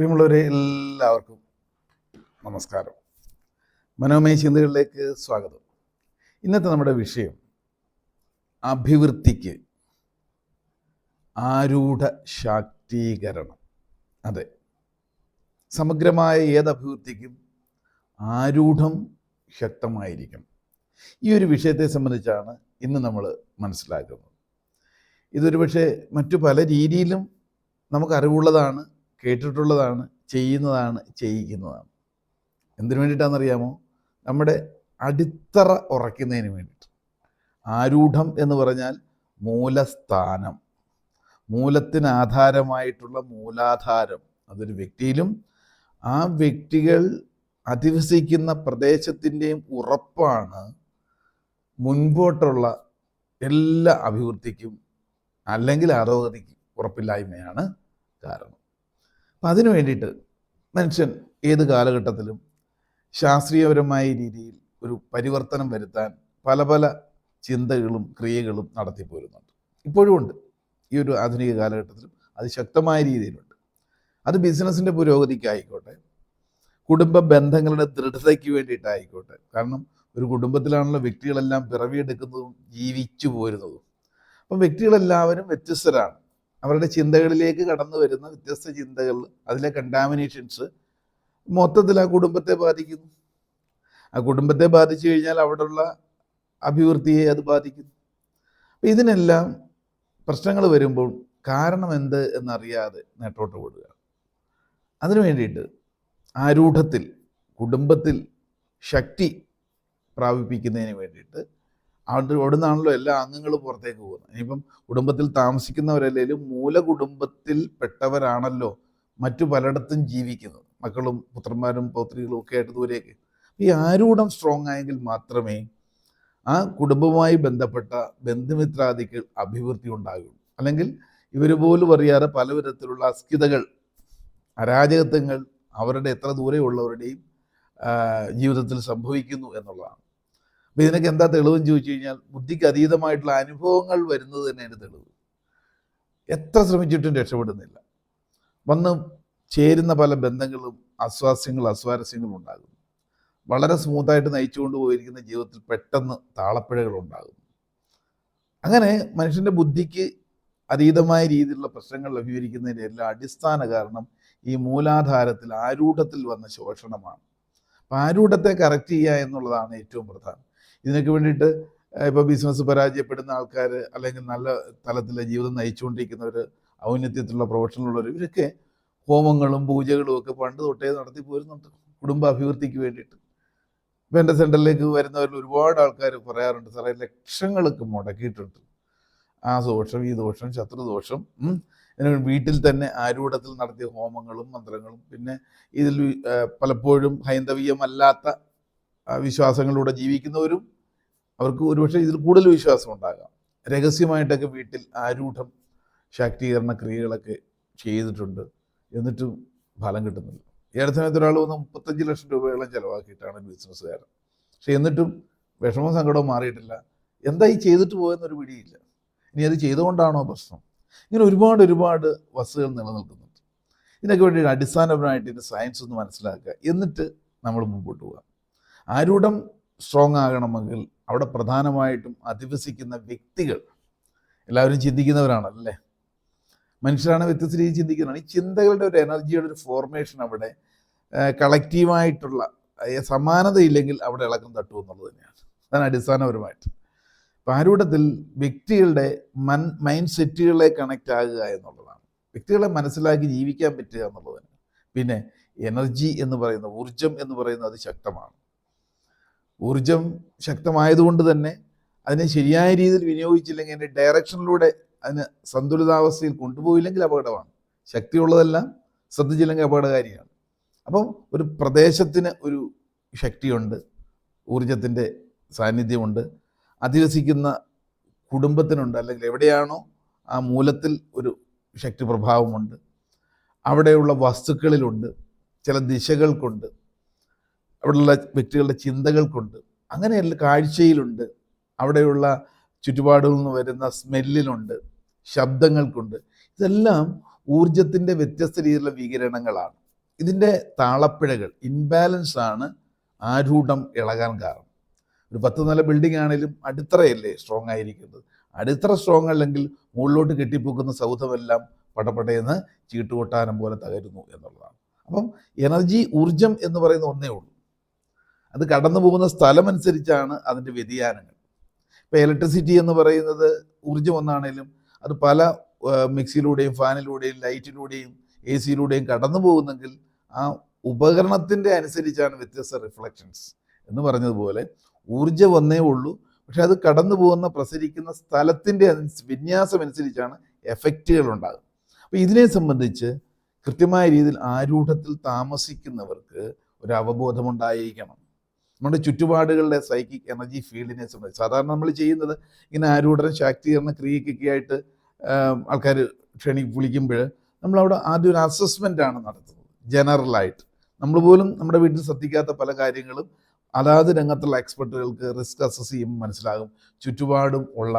പ്രിയമുള്ളവരെ എല്ലാവർക്കും നമസ്കാരം. മനോമയ ചിന്തകളിലേക്ക് സ്വാഗതം. ഇന്നത്തെ നമ്മുടെ വിഷയം അഭിവൃദ്ധിക്ക് ആരൂഢ ശാക്തീകരണം അതെ സമഗ്രമായ ഏത് അഭിവൃദ്ധിക്കും ആരൂഢം ശക്തമായിരിക്കണം. ഈ ഒരു വിഷയത്തെ സംബന്ധിച്ചാണ് ഇന്ന് നമ്മൾ മനസ്സിലാക്കുന്നത്. ഇതൊരു പക്ഷേ മറ്റു പല രീതിയിലും നമുക്ക് അറിവുള്ളതാണ് കേട്ടിട്ടുള്ളതാണ് ചെയ്യുന്നതാണ് ചെയ്യിക്കുന്നതാണ്. എന്തിനു വേണ്ടിയിട്ടാണെന്നറിയാമോ? നമ്മുടെ അടിത്തറ ഉറയ്ക്കുന്നതിന് വേണ്ടിയിട്ട്. ആരൂഢം എന്ന് പറഞ്ഞാൽ മൂലസ്ഥാനം. മൂലത്തിന് ആധാരമായിട്ടുള്ള മൂലാധാരം. അതൊരു വ്യക്തിയിലും ആ വ്യക്തികൾ അധിവസിക്കുന്ന പ്രദേശത്തിന്റെയും ഉറപ്പാണ് മുൻപോട്ടുള്ള എല്ലാ അഭിവൃദ്ധിക്കും അല്ലെങ്കിൽ അധോഗതിക്കും ഉറപ്പില്ലായ്മയാണ് കാരണം. അപ്പം അതിനു വേണ്ടിയിട്ട് മനുഷ്യൻ ഏത് കാലഘട്ടത്തിലും ശാസ്ത്രീയപരമായ രീതിയിൽ ഒരു പരിവർത്തനം വരുത്താൻ പല പല ചിന്തകളും ക്രിയകളും നടത്തി പോരുന്നുണ്ട്. ഇപ്പോഴും ഉണ്ട്. ഈ ഒരു ആധുനിക കാലഘട്ടത്തിലും അത് ശക്തമായ രീതിയിലുണ്ട്. അത് ബിസിനസ്സിന്റെ പുരോഗതിക്കായിക്കോട്ടെ കുടുംബ ബന്ധങ്ങളുടെ ദൃഢതയ്ക്ക് വേണ്ടിയിട്ടായിക്കോട്ടെ. കാരണം ഒരു കുടുംബത്തിലാണല്ലോ വ്യക്തികളെല്ലാം പിറവിയെടുക്കുന്നതും ജീവിച്ചു പോരുന്നതും അപ്പം വ്യക്തികളെല്ലാവരും വ്യത്യസ്തരാണ്. അവരുടെ ചിന്തകളിലേക്ക് കടന്നു വരുന്ന വ്യത്യസ്ത ചിന്തകൾ അതിലെ കണ്ടാമിനേഷൻസ് മൊത്തത്തിൽ ആ കുടുംബത്തെ ബാധിക്കുന്നു. ആ കുടുംബത്തെ ബാധിച്ചു കഴിഞ്ഞാൽ അവിടെയുള്ള അഭിവൃദ്ധിയെ അത് ബാധിക്കുന്നു അപ്പം ഇതിനെല്ലാം പ്രശ്നങ്ങൾ വരുമ്പോൾ കാരണം എന്ത് എന്നറിയാതെ നേട്ടോട്ട് ഓടുക. അതിനു വേണ്ടിയിട്ട് ആരൂഢത്തിൽ കുടുംബത്തിൽ ശക്തി പ്രാപിപ്പിക്കുന്നതിന് വേണ്ടിയിട്ട് അവിടെ അവിടെ നിന്നാണല്ലോ എല്ലാ അംഗങ്ങളും പുറത്തേക്ക് പോകുന്നത്. ഇനിയിപ്പം കുടുംബത്തിൽ താമസിക്കുന്നവരല്ലേലും മൂല കുടുംബത്തിൽ പെട്ടവരാണല്ലോ മറ്റു പലയിടത്തും ജീവിക്കുന്നത്. മക്കളും പുത്രന്മാരും പൗത്രികളും ഒക്കെ ആയിട്ട് ദൂരേക്ക് ഈ ആരൂഢം സ്ട്രോങ് ആയെങ്കിൽ മാത്രമേ ആ കുടുംബവുമായി ബന്ധപ്പെട്ട ബന്ധുമിത്രാദികൾ അഭിവൃദ്ധി ഉണ്ടാകുള്ളൂ. അല്ലെങ്കിൽ ഇവർ പോലും അറിയാതെ പല വിധത്തിലുള്ള അസ്കിതകൾ അരാജകത്വങ്ങൾ അവരുടെ എത്ര ദൂരെയുള്ളവരുടെയും ജീവിതത്തിൽ സംഭവിക്കുന്നു എന്നുള്ളതാണ്. അപ്പം ഇതിനൊക്കെ എന്താ തെളിവെന്ന് ചോദിച്ചു കഴിഞ്ഞാൽ ബുദ്ധിക്ക് അതീതമായിട്ടുള്ള അനുഭവങ്ങൾ വരുന്നത് തന്നെയാണ് തെളിവ്. എത്ര ശ്രമിച്ചിട്ടും രക്ഷപ്പെടുന്നില്ല. വന്ന് ചേരുന്ന പല ബന്ധങ്ങളും അസ്വാസ്യങ്ങളും അസ്വാരസ്യങ്ങളും ഉണ്ടാകുന്നു. വളരെ സ്മൂത്തായിട്ട് നയിച്ചുകൊണ്ട് പോയിരിക്കുന്ന ജീവിതത്തിൽ പെട്ടെന്ന് താളപ്പിഴകൾ ഉണ്ടാകുന്നു. അങ്ങനെ മനുഷ്യന്റെ ബുദ്ധിക്ക് അതീതമായ രീതിയിലുള്ള പ്രശ്നങ്ങൾ അഭിമുഖീകരിക്കുന്നതിന്റെ എല്ലാ അടിസ്ഥാന കാരണം ഈ മൂലാധാരത്തിൽ ആരൂഢത്തിൽ വന്ന ശോഷണമാണ്. അപ്പം ആരൂഢത്തെ കറക്റ്റ് ചെയ്യുക എന്നുള്ളതാണ് ഏറ്റവും പ്രധാനം. ഇതിനൊക്കെ വേണ്ടിയിട്ട് ഇപ്പോൾ ബിസിനസ് പരാജയപ്പെടുന്ന ആൾക്കാർ അല്ലെങ്കിൽ നല്ല തലത്തിലെ ജീവിതം നയിച്ചുകൊണ്ടിരിക്കുന്നവർ ഔന്നത്യത്തിലുള്ള പ്രൊഫഷനിലുള്ളവർ ഇവരൊക്കെ ഹോമങ്ങളും പൂജകളും ഒക്കെ പണ്ട് തൊട്ടേ നടത്തി പോരുന്നുണ്ട് കുടുംബ അഭിവൃദ്ധിക്ക് വേണ്ടിയിട്ട്. ഇപ്പം എന്റെ സെന്ററിലേക്ക് വരുന്നവരിൽ ഒരുപാട് ആൾക്കാർ പറയാറുണ്ട് സാറേ ലക്ഷങ്ങളൊക്കെ മുടക്കിയിട്ടുണ്ട്. ആ ദോഷം ഈ ദോഷം ശത്രുദോഷം വീട്ടിൽ തന്നെ ആരൂഢത്തിൽ നടത്തിയ ഹോമങ്ങളും മന്ത്രങ്ങളും പിന്നെ ഇതിൽ പലപ്പോഴും ഹൈന്ദവീയമല്ലാത്ത വിശ്വാസങ്ങളിലൂടെ ജീവിക്കുന്നവരും അവർക്ക് ഒരുപക്ഷെ ഇതിൽ കൂടുതൽ വിശ്വാസം ഉണ്ടാകാം. രഹസ്യമായിട്ടൊക്കെ വീട്ടിൽ ആരൂഢം ശാക്തീകരണ ക്രിയകളൊക്കെ ചെയ്തിട്ടുണ്ട് എന്നിട്ടും ഫലം കിട്ടുന്നില്ല. ഏറെ സമയത്ത് ഒരാൾ വന്ന് മുപ്പത്തഞ്ച് ലക്ഷം രൂപയോളം ചിലവാക്കിയിട്ടാണ് ബിസിനസ്സുകാരൻ. പക്ഷെ എന്നിട്ടും വിഷമവും സങ്കടവും മാറിയിട്ടില്ല. എന്താ ഈ ചെയ്തിട്ട് പോയെന്നൊരു പിടിയില്ല. ഇനി അത് ചെയ്തുകൊണ്ടാണോ പ്രശ്നം? ഇങ്ങനെ ഒരുപാട് ഒരുപാട് വസ്തുക്കൾ നിലനിൽക്കുന്നുണ്ട്. ഇതിനൊക്കെ വേണ്ടി അടിസ്ഥാനപരമായിട്ട് ഇതിന്റെ സയൻസ് ഒന്ന് മനസ്സിലാക്കുക. എന്നിട്ട് നമ്മൾ മുമ്പോട്ട് പോകാം ആരൂഢം സ്ട്രോങ് ആകണമെങ്കിൽ അവിടെ പ്രധാനമായിട്ടും അധിവസിക്കുന്ന വ്യക്തികൾ എല്ലാവരും ചിന്തിക്കുന്നവരാണല്ലേ? മനുഷ്യരാണ് വ്യത്യസ്ത രീതിയിൽ ചിന്തിക്കുന്നതാണ് ഈ ചിന്തകളുടെ ഒരു എനർജിയുടെ ഒരു ഫോർമേഷൻ അവിടെ കളക്റ്റീവായിട്ടുള്ള സമാനതയില്ലെങ്കിൽ അവിടെ ഇളക്കം തട്ടു എന്നുള്ളത് തന്നെയാണ്. അതാണ് അടിസ്ഥാനപരമായിട്ട്. അപ്പം ആരൂഢത്തിൽ വ്യക്തികളുടെ മൻ മൈൻഡ് സെറ്റുകളെ കണക്റ്റ് ആകുക എന്നുള്ളതാണ്. വ്യക്തികളെ മനസ്സിലാക്കി ജീവിക്കാൻ പറ്റുക എന്നുള്ളത് എന്നുള്ളതാണ് പിന്നെ എനർജി എന്ന് പറയുന്ന ഊർജം എന്ന് പറയുന്നത് അത് ശക്തമാണ്. ഊർജം ശക്തമായതുകൊണ്ട് തന്നെ അതിനെ ശരിയായ രീതിയിൽ വിനിയോഗിച്ചില്ലെങ്കിൽ അതിന്റെ ഡയറക്ഷനിലൂടെ അതിന് സന്തുലിതാവസ്ഥയിൽ കൊണ്ടുപോയില്ലെങ്കിൽ അപകടമാണ്. ശക്തിയുള്ളതെല്ലാം ശ്രദ്ധിച്ചില്ലെങ്കിൽ അപകടകാരിയാണ്. അപ്പം ഒരു പ്രദേശത്തിന് ഒരു ശക്തിയുണ്ട് ഊർജത്തിന്റെ സാന്നിധ്യമുണ്ട് അധിവസിക്കുന്ന കുടുംബത്തിനുണ്ട് അല്ലെങ്കിൽ എവിടെയാണോ ആ മൂലത്തിൽ ഒരു ശക്തി പ്രഭാവമുണ്ട് അവിടെയുള്ള വസ്തുക്കളിലുണ്ട് ചില ദിശകൾക്കുണ്ട് അവിടെയുള്ള വ്യക്തികളുടെ ചിന്തകൾക്കുണ്ട്. അങ്ങനെയുള്ള കാഴ്ചയിലുണ്ട്. അവിടെയുള്ള ചുറ്റുപാടിൽ നിന്ന് വരുന്ന സ്മെല്ലിലുണ്ട് ശബ്ദങ്ങൾക്കുണ്ട്. ഇതെല്ലാം ഊർജത്തിന്റെ വ്യത്യസ്ത രീതിയിലുള്ള വികിരണങ്ങളാണ്. ഇതിന്റെ താളപ്പിഴകൾ ഇൻബാലൻസ് ആണ് ആരൂഢം ഇളകാൻ കാരണം. ഒരു പത്ത് നില ബിൽഡിംഗ് ആണെങ്കിലും അടിത്തറയല്ലേ സ്ട്രോങ് ആയിരിക്കുന്നത്. അടിത്തറ സ്ട്രോങ് അല്ലെങ്കിൽ മുകളിലോട്ട് കെട്ടിപ്പോക്കുന്ന സൗധമെല്ലാം പടപടയെന്ന് ചീട്ടുകൊട്ടാനം പോലെ തകരുന്നു എന്നുള്ളതാണ്. അപ്പം എനർജി ഊർജം എന്ന് പറയുന്ന ഒന്നേ ഉള്ളൂ. അത് കടന്നു പോകുന്ന സ്ഥലമനുസരിച്ചാണ് അതിന്റെ വ്യതിയാനങ്ങൾ. ഇപ്പോൾ ഇലക്ട്രിസിറ്റി എന്ന് പറയുന്നത് ഊർജം ഒന്നാണേലും അത് പല മിക്സിയിലൂടെയും ഫാനിലൂടെയും ലൈറ്റിലൂടെയും എ സിയിലൂടെയും കടന്നു പോകുന്നെങ്കിൽ ആ ഉപകരണത്തിന്റെ അനുസരിച്ചാണ് വ്യത്യസ്ത റിഫ്ലക്ഷൻസ് എന്ന് പറഞ്ഞതുപോലെ ഊർജം ഒന്നേ ഉള്ളൂ. പക്ഷെ അത് കടന്നു പോകുന്ന പ്രസരിക്കുന്ന സ്ഥലത്തിന്റെ വിന്യാസം അനുസരിച്ചാണ് എഫക്റ്റുകൾ ഉണ്ടാകുന്നത്. അപ്പോൾ ഇതിനെ സംബന്ധിച്ച് കൃത്യമായ രീതിയിൽ ആരൂഢത്തിൽ താമസിക്കുന്നവർക്ക് ഒരു അവബോധമുണ്ടായിരിക്കണം നമ്മുടെ ചുറ്റുപാടുകളുടെ സൈക്കിക് എനർജി ഫീൽഡിനെ സംബന്ധിച്ച്. സാധാരണ നമ്മൾ ചെയ്യുന്നത് ഇങ്ങനെ ആരൂഢനം ശാക്തീകരണ ക്രിയക്കൊക്കെ ആയിട്ട് ആൾക്കാർ ക്ഷണി വിളിക്കുമ്പോൾ നമ്മളവിടെ ആദ്യം ഒരു അസസ്മെന്റ് ആണ് നടത്തുന്നത്. ജനറലായിട്ട് നമ്മൾ പോലും നമ്മുടെ വീട്ടിൽ ശ്രദ്ധിക്കാത്ത പല കാര്യങ്ങളും അതാത് രംഗത്തുള്ള എക്സ്പെർട്ടുകൾക്ക് റിസ്ക് അസസ് ചെയ്യുമ്പോൾ മനസ്സിലാകും. ചുറ്റുപാടും ഉള്ള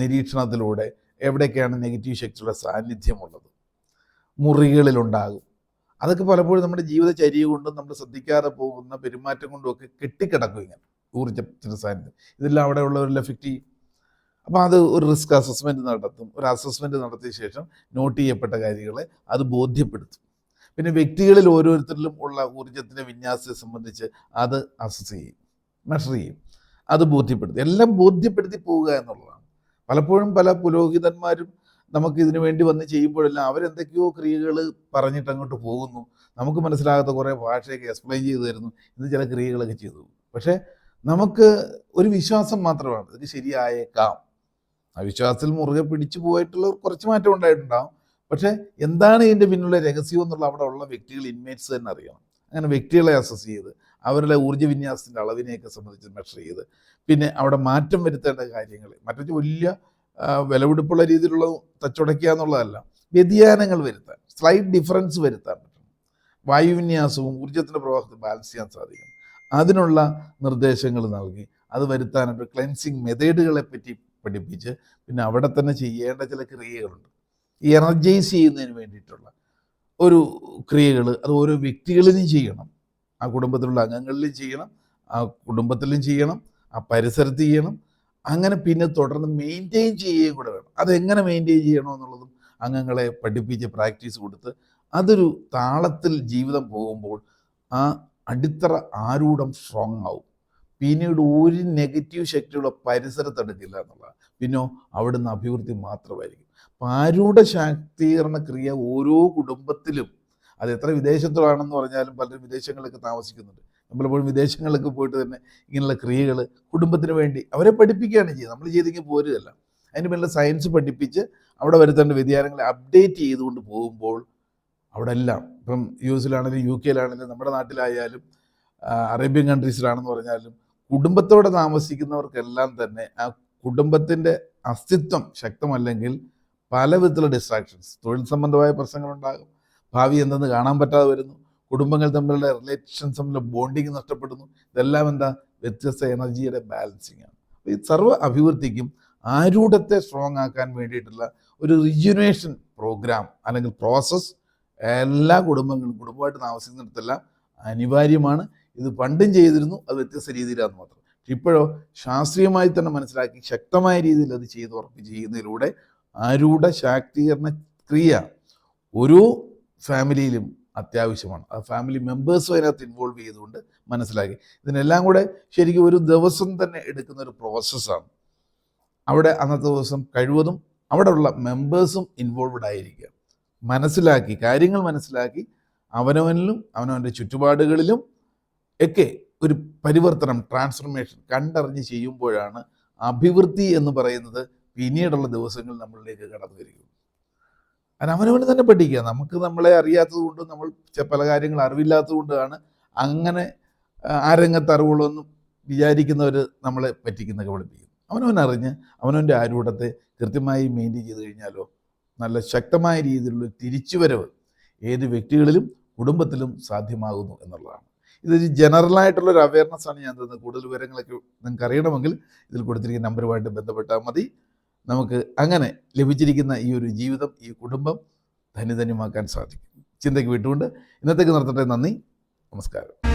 നിരീക്ഷണത്തിലൂടെ എവിടെയൊക്കെയാണ് നെഗറ്റീവ് ശക്തിയുടെ സാന്നിധ്യമുള്ളത് മുറികളിലുണ്ടാകും അതൊക്കെ പലപ്പോഴും നമ്മുടെ ജീവിതചര്യ കൊണ്ടും നമ്മൾ ശ്രദ്ധിക്കാതെ പോകുന്ന പെരുമാറ്റം കൊണ്ടും ഒക്കെ കെട്ടിക്കിടക്കും ഇങ്ങനെ. ഊർജത്തിന്റെ സാന്നിധ്യം ഇതെല്ലാം അവിടെ ഉള്ളവരെല്ലാം എഫക്റ്റ് ചെയ്യും. അപ്പോൾ അത് ഒരു റിസ്ക് അസസ്മെന്റ് നടത്തും. ഒരു അസസ്മെന്റ് നടത്തിയ ശേഷം നോട്ട് ചെയ്യപ്പെട്ട കാര്യങ്ങളെ അത് ബോധ്യപ്പെടുത്തും. പിന്നെ വ്യക്തികളിൽ ഓരോരുത്തരിലും ഉള്ള ഊർജത്തിന്റെ വിന്യാസത്തെ സംബന്ധിച്ച് അത് അസസ് ചെയ്യും. മെഷർ ചെയ്യും. അത് ബോധ്യപ്പെടുത്തും. എല്ലാം ബോധ്യപ്പെടുത്തി പോവുക എന്നുള്ളതാണ്. പലപ്പോഴും പല പുരോഹിതന്മാരും നമുക്ക് ഇതിനു വേണ്ടി വന്ന് ചെയ്യുമ്പോഴെല്ലാം അവരെന്തൊക്കെയോ ക്രിയകൾ പറഞ്ഞിട്ട് അങ്ങോട്ട് പോകുന്നു. നമുക്ക് മനസ്സിലാകാത്ത കുറേ ഭാഷയൊക്കെ എക്സ്പ്ലെയിൻ ചെയ്തു തരുന്നു ഇത് ചില ക്രിയകളൊക്കെ ചെയ്തു. പക്ഷേ നമുക്ക് ഒരു വിശ്വാസം മാത്രമാണ്. ഇത് ശരിയായേക്കാം. ആ വിശ്വാസത്തിൽ മുറുകെ പിടിച്ചു പോയിട്ടുള്ള കുറച്ച് മാറ്റം ഉണ്ടായിട്ടുണ്ടാകും പക്ഷേ എന്താണ് ഇതിന്റെ പിന്നിലുള്ള രഹസ്യം എന്നുള്ള അവിടെ ഉള്ള വ്യക്തികൾ ഇൻമേറ്റ്സ് തന്നെ അറിയണം. അങ്ങനെ വ്യക്തികളെ അസസ് ചെയ്ത് അവരുടെ ഊർജ വിന്യാസത്തിന്റെ അളവിനെയൊക്കെ സംബന്ധിച്ച് മെഷർ ചെയ്ത് പിന്നെ അവിടെ മാറ്റം വരുത്തേണ്ട കാര്യങ്ങൾ മറ്റൊരു വലിയ വിലപിടിപ്പുള്ള രീതിയിലുള്ള തച്ചുടയ്ക്കുക എന്നുള്ളതല്ല വ്യതിയാനങ്ങൾ വരുത്താൻ സ്ലൈറ്റ് ഡിഫറൻസ് വരുത്താൻ പറ്റും. വായുവിന്യാസവും ഊർജത്തിന്റെ പ്രവാഹത്തിൽ ബാലൻസ് ചെയ്യാൻ സാധിക്കും. അതിനുള്ള നിർദ്ദേശങ്ങൾ നൽകി അത് വരുത്താനായിട്ട് ക്ലെൻസിങ് മെത്തേഡുകളെ പറ്റി പഠിപ്പിച്ച് പിന്നെ അവിടെ തന്നെ ചെയ്യേണ്ട ചില ക്രിയകളുണ്ട്. ഈ എനർജൈസ് ചെയ്യുന്നതിന് വേണ്ടിയിട്ടുള്ള ഒരു ക്രിയകൾ അത് ഓരോ വ്യക്തികളിലും ചെയ്യണം. ആ കുടുംബത്തിലുള്ള അംഗങ്ങളിലും ചെയ്യണം ആ കുടുംബത്തിലും ചെയ്യണം ആ പരിസരത്ത് ചെയ്യണം അങ്ങനെ പിന്നെ തുടർന്ന് മെയിന്റെയിൻ ചെയ്യുകയും കൂടെ വേണം. അതെങ്ങനെ മെയിന്റെയിൻ ചെയ്യണമെന്നുള്ളതും അംഗങ്ങളെ പഠിപ്പിച്ച് പ്രാക്ടീസ് കൊടുത്ത് അതൊരു താളത്തിൽ ജീവിതം പോകുമ്പോൾ ആ അടിത്തറ ആരൂഢം സ്ട്രോങ് ആവും. പിന്നീട് ഒരു നെഗറ്റീവ് ശക്തിയുള്ള പരിസരത്തെടുക്കില്ല എന്നുള്ളതാണ് പിന്നോ അവിടുന്ന് അഭിവൃദ്ധി മാത്രമായിരിക്കും. അപ്പം ആരൂഢ ശാക്തീകരണ ക്രിയ ഓരോ കുടുംബത്തിലും അത് എത്ര വിദേശത്തിലാണെന്ന് പറഞ്ഞാലും പലരും വിദേശങ്ങളിലൊക്കെ താമസിക്കുന്നുണ്ട്. പലപ്പോഴും വിദേശങ്ങളിലൊക്കെ പോയിട്ട് തന്നെ ഇങ്ങനെയുള്ള ക്രിയകൾ കുടുംബത്തിന് വേണ്ടി അവരെ പഠിപ്പിക്കുകയാണ് ചെയ്യുന്നത്. നമ്മൾ ചെയ്തെങ്കിൽ പോരുകയല്ല. അതിന് മേലെ സയൻസ് പഠിപ്പിച്ച് അവിടെ വരുത്തേണ്ട വ്യതിയാനങ്ങളെ അപ്ഡേറ്റ് ചെയ്തുകൊണ്ട് പോകുമ്പോൾ അവിടെ എല്ലാം ഇപ്പം യു എസിലാണെങ്കിലും യു കെയിലാണെങ്കിലും നമ്മുടെ നാട്ടിലായാലും അറേബ്യൻ കൺട്രീസിലാണെന്ന് പറഞ്ഞാലും കുടുംബത്തോടെ താമസിക്കുന്നവർക്കെല്ലാം തന്നെ ആ കുടുംബത്തിന്റെ അസ്തിത്വം ശക്തമല്ലെങ്കിൽ പല വിധത്തിലുള്ള ഡിസ്ട്രാക്ഷൻസ് തൊഴിൽ സംബന്ധമായ പ്രശ്നങ്ങളുണ്ടാകും. ഭാവി എന്തെന്ന് കാണാൻ പറ്റാതെ വരുന്നു. കുടുംബങ്ങൾ തമ്മിലുള്ള റിലേഷൻസ് തമ്മിലുള്ള ബോണ്ടിങ് നഷ്ടപ്പെടുന്നു. ഇതെല്ലാം എന്താ? വ്യത്യസ്ത എനർജിയുടെ ബാലൻസിങ് ആണ്. ഈ സർവ അഭിവൃദ്ധിക്കും ആരൂഢത്തെ സ്ട്രോങ് ആക്കാൻ വേണ്ടിയിട്ടുള്ള ഒരു റിജുനേഷൻ പ്രോഗ്രാം അല്ലെങ്കിൽ പ്രോസസ്സ് എല്ലാ കുടുംബങ്ങളും കുടുംബമായിട്ട് താമസിക്കുന്നിടത്തെല്ലാം അനിവാര്യമാണ്. ഇത് പണ്ടും ചെയ്തിരുന്നു അത് വ്യത്യസ്ത രീതിയിലാണെന്ന് മാത്രം. ഇപ്പോഴോ ശാസ്ത്രീയമായി തന്നെ മനസ്സിലാക്കി ശക്തമായ രീതിയിൽ അത് ചെയ്ത് ഉറപ്പിച്ച് ചെയ്യുന്നതിലൂടെ ആരൂഢ ശാക്തീകരണ ക്രിയ ഒരു ഫാമിലിയിലും അത്യാവശ്യമാണ്. ആ ഫാമിലി മെമ്പേഴ്സും അതിനകത്ത് ഇൻവോൾവ് ചെയ്തുകൊണ്ട് മനസ്സിലാക്കി. ഇതിനെല്ലാം കൂടെ ശരിക്കും ഒരു ദിവസം തന്നെ എടുക്കുന്ന ഒരു പ്രോസസ്സാണ് അവിടെ അന്നത്തെ ദിവസം കഴിവതും അവിടെയുള്ള മെമ്പേഴ്സും ഇൻവോൾവഡ് ആയിരിക്കുക. മനസ്സിലാക്കി കാര്യങ്ങൾ മനസ്സിലാക്കി അവനവനിലും അവനവന്റെ ചുറ്റുപാടുകളിലും ഒക്കെ ഒരു പരിവർത്തനം ട്രാൻസ്ഫർമേഷൻ കണ്ടറിഞ്ഞ് ചെയ്യുമ്പോഴാണ് അഭിവൃദ്ധി എന്ന് പറയുന്നത് പിന്നീടുള്ള ദിവസങ്ങളിൽ നമ്മളിലേക്ക് കടന്നു വരികയുള്ളൂ അത് അവനവന് തന്നെ പഠിക്കുക. നമുക്ക് നമ്മളെ അറിയാത്തത് കൊണ്ടും നമ്മൾ പല കാര്യങ്ങൾ അറിവില്ലാത്തത് കൊണ്ടാണ് അങ്ങനെ ആ, ആ രംഗത്ത് അറിവുള്ളൊന്നും വിചാരിക്കുന്നവർ നമ്മളെ പറ്റിക്കുന്നൊക്കെ പഠിപ്പിക്കും. അവനവൻ അറിഞ്ഞ് അവനവന്റെ ആരൂഢത്തെ കൃത്യമായി മെയിന്റെയിൻ ചെയ്ത് കഴിഞ്ഞാലോ നല്ല ശക്തമായ രീതിയിലുള്ള തിരിച്ചുവരവ് ഏത് വ്യക്തികളിലും കുടുംബത്തിലും സാധ്യമാകുന്നു എന്നുള്ളതാണ്. ഇതൊരു ജനറലായിട്ടുള്ളൊരു അവയർനെസ് ആണ് ഞാൻ തന്നത്. കൂടുതൽ വിവരങ്ങളൊക്കെ നിങ്ങൾക്ക് അറിയണമെങ്കിൽ ഇതിൽ കൊടുത്തിരിക്കുന്ന നമ്പറുമായിട്ട് ബന്ധപ്പെട്ടാൽ മതി. നമുക്ക് അങ്ങനെ ലഭിച്ചിരിക്കുന്ന ഈ ഒരു ജീവിതം ഈ കുടുംബം ധന്യധന്യമാക്കാൻ സാധിക്കും. ചിന്തയ്ക്ക് വിട്ടുകൊണ്ട് ഇന്നത്തേക്ക് നിർത്തട്ടെ. നന്ദി. നമസ്കാരം.